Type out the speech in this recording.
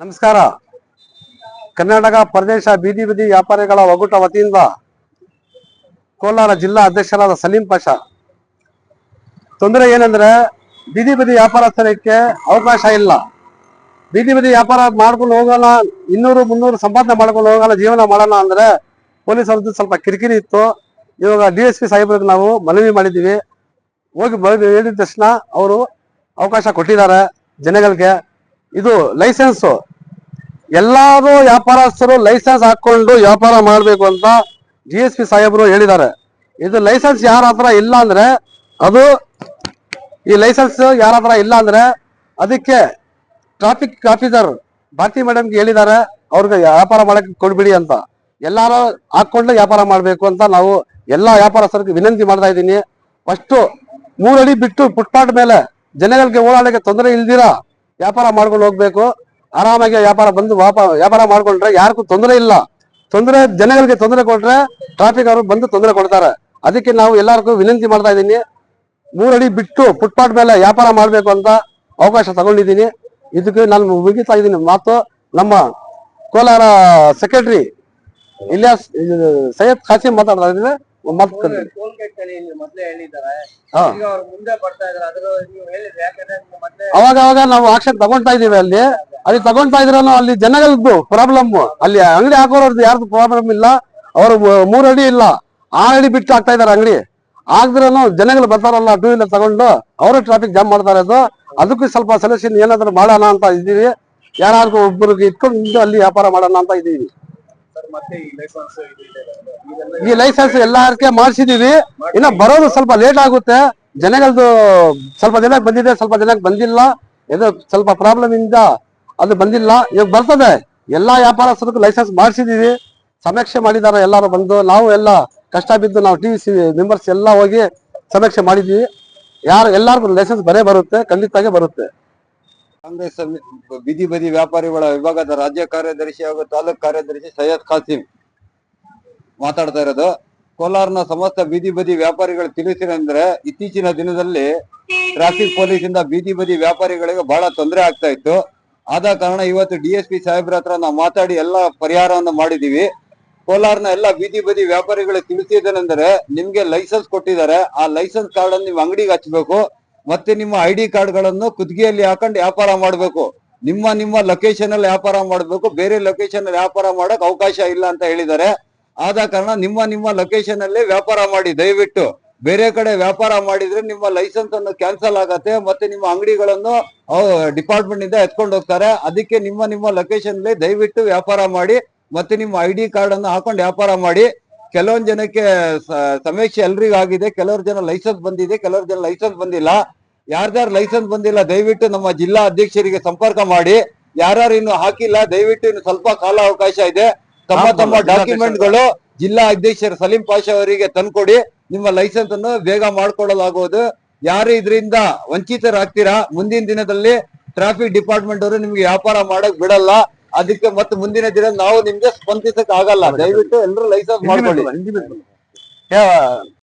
ನಮಸ್ಕಾರ. ಕರ್ನಾಟಕ ಪ್ರದೇಶ ಬೀದಿ ಬದಿ ವ್ಯಾಪಾರಿಗಳ ಒಕ್ಕೂಟ ವತಿಯಿಂದ ಕೋಲಾರ ಜಿಲ್ಲಾ ಅಧ್ಯಕ್ಷರಾದ ಸಲೀಂ ಪಾಷ. ತೊಂದರೆ ಏನಂದ್ರೆ ಬೀದಿ ಬದಿ ವ್ಯಾಪಾರಸ್ಥರಕ್ಕೆ ಅವಕಾಶ ಇಲ್ಲ. ಬೀದಿ ಬದಿ ವ್ಯಾಪಾರ ಮಾಡ್ಕೊಂಡು ಹೋಗೋಣ ಇನ್ನೂರು ಮುನ್ನೂರು ಸಂಪಾದನೆ ಮಾಡ್ಕೊಂಡು ಹೋಗೋಣ ಜೀವನ ಮಾಡೋಣ ಅಂದ್ರೆ ಪೊಲೀಸ್ ಅವ್ರದ್ದು ಸ್ವಲ್ಪ ಕಿರಿಕಿರಿ ಇತ್ತು. ಇವಾಗ ಡಿ ಎಸ್ ಪಿ ಸಾಹೇಬ್ರಿಗೆ ನಾವು ಮನವಿ ಮಾಡಿದ್ದೀವಿ. ಹೋಗಿ ಹೇಳಿದ ತಕ್ಷಣ ಅವರು ಅವಕಾಶ ಕೊಟ್ಟಿದ್ದಾರೆ ಜನಗಳಿಗೆ. ಇದು ಲೈಸೆನ್ಸ್. ಎಲ್ಲಾರು ವ್ಯಾಪಾರಸ್ಥರು ಲೈಸೆನ್ಸ್ ಹಾಕೊಂಡು ವ್ಯಾಪಾರ ಮಾಡಬೇಕು ಅಂತ ಜಿ ಎಸ್ ಪಿ ಸಾಹೇಬರು ಹೇಳಿದ್ದಾರೆ. ಇದು ಲೈಸೆನ್ಸ್ ಯಾರ ಹತ್ರ ಇಲ್ಲ ಅಂದ್ರೆ ಅದು ಈ ಲೈಸೆನ್ಸ್ ಯಾರ ಹತ್ರ ಇಲ್ಲ ಅಂದ್ರೆ ಅದಕ್ಕೆ ಟ್ರಾಫಿಕ್ ಆಫೀಸರ್ ಭಾರತಿ ಮೇಡಮ್ಗೆ ಹೇಳಿದ್ದಾರೆ, ಅವ್ರಿಗೆ ವ್ಯಾಪಾರ ಮಾಡಕ್ಕೆ ಕೊಡ್ಬಿಡಿ ಅಂತ. ಎಲ್ಲಾರು ಹಾಕೊಂಡು ವ್ಯಾಪಾರ ಮಾಡಬೇಕು ಅಂತ ನಾವು ಎಲ್ಲಾ ವ್ಯಾಪಾರಸ್ಥರಿಗೆ ವಿನಂತಿ ಮಾಡ್ತಾ ಇದ್ದೀನಿ. ಫಸ್ಟ್ ಮೂರಡಿ ಬಿಟ್ಟು ಫುಟ್ಪಾತ್ ಮೇಲೆ ಜನಗಳಿಗೆ ಓಡಾಡಕ್ಕೆ ತೊಂದರೆ ಇಲ್ದಿರ? ವ್ಯಾಪಾರ ಮಾಡ್ಕೊಂಡು ಹೋಗ್ಬೇಕು. ಆರಾಮಾಗಿ ವ್ಯಾಪಾರ ಬಂದು ವ್ಯಾಪಾರ ವ್ಯಾಪಾರ ಮಾಡ್ಕೊಂಡ್ರೆ ಯಾರಿಗೂ ತೊಂದರೆ ಇಲ್ಲ. ತೊಂದರೆ, ಜನಗಳಿಗೆ ತೊಂದರೆ ಕೊಟ್ರೆ ಟ್ರಾಫಿಕ್ ಅವರು ಬಂದು ತೊಂದರೆ ಕೊಡ್ತಾರೆ. ಅದಕ್ಕೆ ನಾವು ಎಲ್ಲರಿಗೂ ವಿನಂತಿ ಮಾಡ್ತಾ ಇದ್ದೀನಿ. ಮೂರಡಿ ಬಿಟ್ಟು ಫುಟ್ಪಾತ್ ಮೇಲೆ ವ್ಯಾಪಾರ ಮಾಡಬೇಕು ಅಂತ ಅವಕಾಶ ತಗೊಂಡಿದ್ದೀನಿ. ಇದಕ್ಕೆ ನಾನು ಮುಗಿತಾ ಇದ್ದೀನಿ ಮಾತು. ನಮ್ಮ ಕೋಲಾರ ಸೆಕ್ರೆಟರಿ ಇದು, ಸೈಯದ್ ಖಾಸಿಂ ಮಾತಾಡ್ತಾ ಇದ್ದೀನಿ ಮಾತು ಅವಾಗ ಅವಾಗ ನಾವು ಆಕ್ಷನ್ ತಗೊಂತಾ ಇದೀವಿ ಅಲ್ಲಿ. ಅಲ್ಲಿ ತಗೊಂತಾ ಇದ್ರೂ ಅಲ್ಲಿ ಜನಗಳದ್ದು ಪ್ರಾಬ್ಲಮ್ ಅಲ್ಲಿ ಅಂಗಡಿ ಹಾಕೋರದ್ದು ಯಾರ್ದು ಪ್ರಾಬ್ಲಮ್ ಇಲ್ಲ. ಅವರು ಮೂರ್ ಅಡಿ ಇಲ್ಲ. ಆರ್ ಅಡಿ ಬಿಟ್ಟು ಹಾಕ್ತಾ ಇದಾರೆ ಅಂಗಡಿ. ಆಗ್ದ್ರೂ ಜನಗಳು ಬರ್ತಾರಲ್ಲ ಟೂ ವೀಲರ್ ತಗೊಂಡು ಅವರು ಟ್ರಾಫಿಕ್ ಜಾಮ್ ಮಾಡ್ತಾರೆ ಅದು. ಅದಕ್ಕೂ ಸ್ವಲ್ಪ ಸೊಲ್ಯೂಷನ್ ಏನಾದ್ರು ಮಾಡೋಣ ಅಂತ ಇದ್ದೀವಿ. ಯಾರಾದ್ರೂ ಒಬ್ಬರಿಗೆ ಇಟ್ಕೊಂಡು ಅಲ್ಲಿ ವ್ಯಾಪಾರ ಮಾಡೋಣ ಅಂತ ಮತ್ತೆ ಈ ಲೈಸೆನ್ಸ್ ಎಲ್ಲಾರ್ಕೆ ಮಾಡಿಸಿದೀವಿ. ಇನ್ನ ಬರೋದು ಸ್ವಲ್ಪ ಲೇಟ್ ಆಗುತ್ತೆ. ಜನಗಳದು ಸ್ವಲ್ಪ ಜನಕ್ಕೆ ಬಂದಿದೆ ಸ್ವಲ್ಪ ಜನಕ್ಕೆ ಬಂದಿಲ್ಲ. ಇದು ಸ್ವಲ್ಪ ಪ್ರಾಬ್ಲಮ್ ಇಂದ ಅದು ಬಂದಿಲ್ಲ. ಇವಾಗ ಬರ್ತದೆ. ಎಲ್ಲಾ ವ್ಯಾಪಾರಸ್ಥರಿಗೂ ಲೈಸೆನ್ಸ್ ಮಾಡಿಸಿದೀವಿ. ಸಮೀಕ್ಷೆ ಮಾಡಿದಾರ ಎಲ್ಲಾರು ಬಂದು. ನಾವು ಎಲ್ಲ ಕಷ್ಟ ಬಿದ್ದು ನಾವು ಟಿ ಸಿ ಮೆಂಬರ್ಸ್ ಎಲ್ಲ ಹೋಗಿ ಸಮೀಕ್ಷೆ ಮಾಡಿದೀವಿ. ಯಾರು ಎಲ್ಲಾರ್ಗು ಲೈಸೆನ್ಸ್ ಬರೇ ಬರುತ್ತೆ ಖಂಡಿತಾಗೆ ಬರುತ್ತೆ. ಕಾಂಗ್ರೆಸ್ ಬೀದಿ ಬದಿ ವ್ಯಾಪಾರಿಗಳ ವಿಭಾಗದ ರಾಜ್ಯ ಕಾರ್ಯದರ್ಶಿ ಹಾಗೂ ತಾಲೂಕ್ ಕಾರ್ಯದರ್ಶಿ ಸೈಯದ್ ಖಾಸಿಂ ಮಾತಾಡ್ತಾ ಇರೋದು. ಕೋಲಾರ್ನ ಸಮಸ್ತ ಬೀದಿ ಬದಿ ವ್ಯಾಪಾರಿಗಳು ತಿಳಿಸಿರಂದ್ರೆ ಇತ್ತೀಚಿನ ದಿನದಲ್ಲಿ ಟ್ರಾಫಿಕ್ ಪೊಲೀಸ್ ಇಂದ ಬೀದಿ ಬದಿ ವ್ಯಾಪಾರಿಗಳಿಗೆ ಬಹಳ ತೊಂದರೆ ಆಗ್ತಾ ಇತ್ತು. ಆದ ಕಾರಣ ಇವತ್ತು ಡಿ ಎಸ್ ಪಿ ಸಾಹೇಬ್ರ ಹತ್ರ ನಾವು ಮಾತಾಡಿ ಎಲ್ಲ ಪರಿಹಾರವನ್ನು ಮಾಡಿದೀವಿ ಕೋಲಾರ್ನ ಎಲ್ಲ ಬೀದಿ ಬದಿ ವ್ಯಾಪಾರಿಗಳಿಗೆ ತಿಳಿಸಿದೇನೆಂದ್ರೆ ನಿಮ್ಗೆ ಲೈಸೆನ್ಸ್ ಕೊಟ್ಟಿದ್ದಾರೆ. ಆ ಲೈಸೆನ್ಸ್ ಕಾರ್ಡ್ ಅನ್ನು ನೀವು ಅಂಗಡಿಗೆ ಹಚ್ಬೇಕು. ಮತ್ತೆ ನಿಮ್ಮ ಐ ಡಿ ಕಾರ್ಡ್ಗಳನ್ನು ಕುತ್ತಿಗೆಯಲ್ಲಿ ಹಾಕೊಂಡು ವ್ಯಾಪಾರ ಮಾಡಬೇಕು. ನಿಮ್ಮ ನಿಮ್ಮ ಲೊಕೇಶನ್ ಅಲ್ಲಿ ವ್ಯಾಪಾರ ಮಾಡಬೇಕು. ಬೇರೆ ಲೊಕೇಶನ್ ಅಲ್ಲಿ ವ್ಯಾಪಾರ ಮಾಡಕ್ ಅವಕಾಶ ಇಲ್ಲ ಅಂತ ಹೇಳಿದ್ದಾರೆ. ಆದ ಕಾರಣ ನಿಮ್ಮ ನಿಮ್ಮ ಲೊಕೇಶನ್ ಅಲ್ಲಿ ವ್ಯಾಪಾರ ಮಾಡಿ. ದಯವಿಟ್ಟು ಬೇರೆ ಕಡೆ ವ್ಯಾಪಾರ ಮಾಡಿದ್ರೆ ನಿಮ್ಮ ಲೈಸೆನ್ಸ್ ಅನ್ನು ಕ್ಯಾನ್ಸಲ್ ಆಗತ್ತೆ. ಮತ್ತೆ ನಿಮ್ಮ ಅಂಗಡಿಗಳನ್ನು ಡಿಪಾರ್ಟ್ಮೆಂಟ್ ಇಂದ ಎತ್ಕೊಂಡು ಹೋಗ್ತಾರೆ. ಅದಕ್ಕೆ ನಿಮ್ಮ ನಿಮ್ಮ ಲೊಕೇಶನ್ ಅಲ್ಲಿ ದಯವಿಟ್ಟು ವ್ಯಾಪಾರ ಮಾಡಿ. ಮತ್ತೆ ನಿಮ್ಮ ಐ ಡಿ ಕಾರ್ಡ್ ಅನ್ನು ಹಾಕೊಂಡು ವ್ಯಾಪಾರ ಮಾಡಿ. ಕೆಲವೊಂದು ಜನಕ್ಕೆ ಸಮೀಕ್ಷೆ ಎಲ್ರಿಗೂ ಆಗಿದೆ ಕೆಲವ್ರ ಜನ ಲೈಸೆನ್ಸ್ ಬಂದಿದೆ. ಕೆಲವ್ರ ಜನ ಲೈಸೆನ್ಸ್ ಬಂದಿಲ್ಲ. ಯಾರ್ಯಾರು ಲೈಸೆನ್ಸ್ ಬಂದಿಲ್ಲ ದಯವಿಟ್ಟು ನಮ್ಮ ಜಿಲ್ಲಾ ಅಧ್ಯಕ್ಷರಿಗೆ ಸಂಪರ್ಕ ಮಾಡಿ. ಯಾರ್ಯಾರು ಇನ್ನು ಹಾಕಿಲ್ಲ ದಯವಿಟ್ಟು ಇನ್ನು ಸ್ವಲ್ಪ ಕಾಲ ಅವಕಾಶ ಇದೆ. ತಮ್ಮ ತಮ್ಮ ಡಾಕ್ಯುಮೆಂಟ್ಗಳು ಜಿಲ್ಲಾ ಅಧ್ಯಕ್ಷರು ಸಲೀಂ ಪಾಷ ಅವರಿಗೆ ತಂದ್ಕೊಡಿ. ನಿಮ್ಮ ಲೈಸೆನ್ಸ್ ಅನ್ನು ಬೇಗ ಮಾಡ್ಕೊಳ್ಳಲಾಗುವುದು. ಯಾರು ಇದರಿಂದ ವಂಚಿತರಾಗ್ತೀರಾ? ಮುಂದಿನ ದಿನದಲ್ಲಿ ಟ್ರಾಫಿಕ್ ಡಿಪಾರ್ಟ್ಮೆಂಟ್ ಅವರು ನಿಮ್ಗೆ ವ್ಯಾಪಾರ ಮಾಡಕ್ ಬಿಡಲ್ಲ. ಅದಕ್ಕೆ ಮತ್ತೆ ಮುಂದಿನ ದಿನ ನಾವು ನಿಮ್ಗೆ ಸ್ಪಂದಿಸಕ್ ಆಗಲ್ಲ ದಯವಿಟ್ಟು ಎಲ್ಲರೂ ಲೈಸೆನ್ಸ್ ಮಾಡ್ಕೊಳ್ಳಿ.